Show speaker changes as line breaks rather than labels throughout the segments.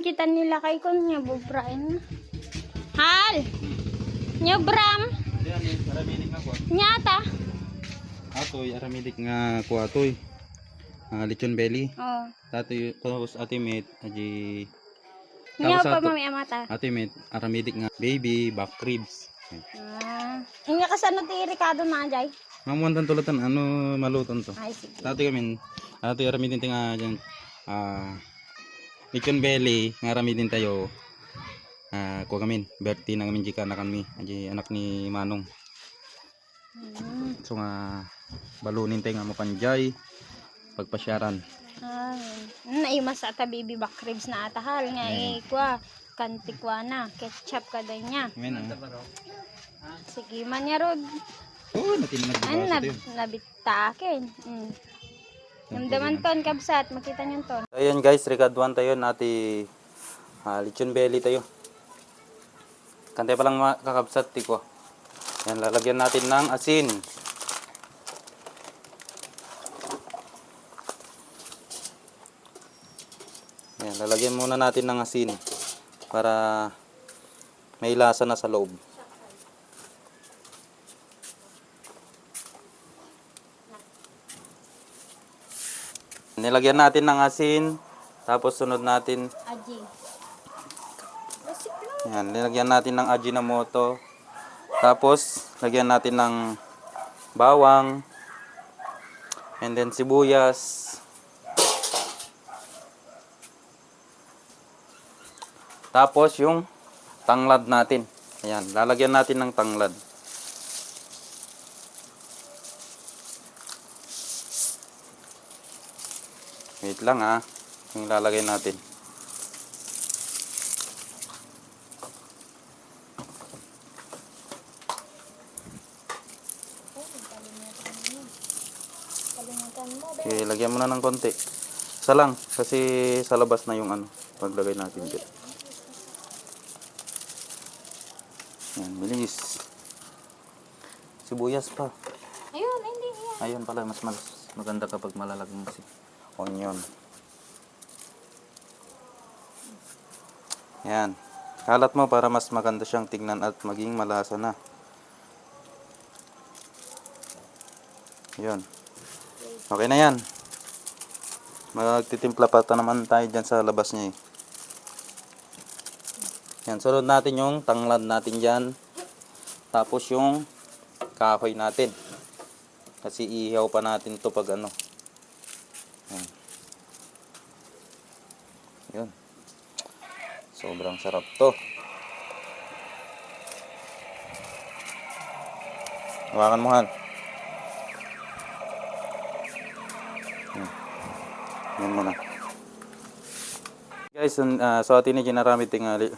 kita nila kay kon nga bubrain. Hal. Nyo bram.
Kuha.
Nyata.
Atoy, aramidik nga kuha atoy. Ah, lechon belly.
Oh.
Tatoy, tapos ate mate, aji...
Nya pa mami amata.
Ate mate, aramidik nga baby, back ribs.
Ah. Inya kasano ti Ricardo na jay.
Mamuan tulatan, ano maluton to.
Ay sige.
Dati kami, dati aramidik nga dyan, ah, lechon belly, nga aramidik tayo. Ah, kuha kami, birthday na kami jika na kami, aji anak ni Manong.
Hmm.
So nga, balunin tayo nga mapanjay, pagpasyaran.
Ah. Naimas ata baby back ribs na atahal nga
Mm.
eh kwa kantikwa na ketchup ka din niya.
Amen, ah.
Sige man niya rod.
Oo, natin
nab
tayo.
nabitakin. Mm. Namdaman ton kabsat makita niyo ton.
Ayan guys, regaduan tayo nati ah, lechon belly tayo. Kantay pa lang kakabsat tiko. Yan, lalagyan natin ng asin. Yan, lalagyan muna natin ng asin para may lasa na sa loob. Nilagyan natin ng asin, tapos sunod natin
Aji.
Yan, nilagyan natin ng Ajinomoto. Tapos, lagyan natin ng bawang. And then sibuyas. Tapos yung tanglad natin. Ayan, lalagyan natin ng tanglad. Wait lang ah. Yung lalagay natin.
Mo.
Okay, lagyan mo na ng konti. Isa lang, kasi sa labas na yung ano, paglagay natin dyan. Yan, bilis. Sibuyas pa.
Ayun, hindi yan.
Ayun pala, mas, mas maganda kapag malalagyan si onion. Yan. Kalat mo para mas maganda siyang tignan at maging malasa na. Yun. Okay na yan. Magtitimpla pa ta naman tayo dyan sa labas niya eh. Yan, sunod natin yung tanglad natin dyan. Tapos yung kahoy natin. Kasi ihaw pa natin to pag ano. Yan. Yun. Sobrang sarap to. Hawakan mo han. Yan. Yan muna. Guys, uh, so atin ni ginarami ting uh, le-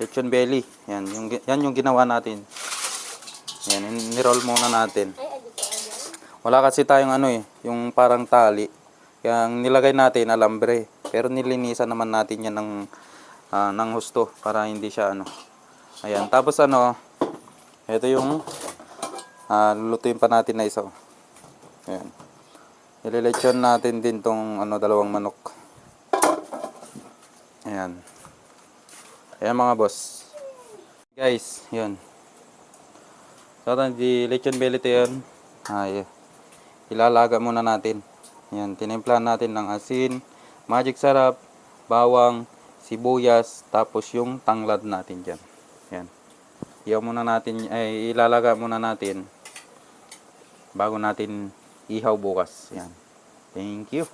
lechon belly. Yan, yung, yan yung ginawa natin. Yan, ni-roll muna natin. Wala kasi tayong ano eh, yung parang tali. Ang nilagay natin alambre. Pero nilinisan naman natin yan ng, ah, ng husto para hindi siya ano. Ayan, tapos ano, ito yung ah, lulutuin pa natin na isa. Ayan. Ililechon natin din tong ano, dalawang manok. Ayan. Ayan mga boss. Guys, yun. So, di lechon belly to yun. Ay, ilalaga muna natin. Yan, tinimpla natin ng asin, magic sarap, bawang, sibuyas, tapos yung tanglad natin dyan. Yan. Iyaw muna natin, ay ilalaga muna natin bago natin ihaw bukas. Yan. Thank you.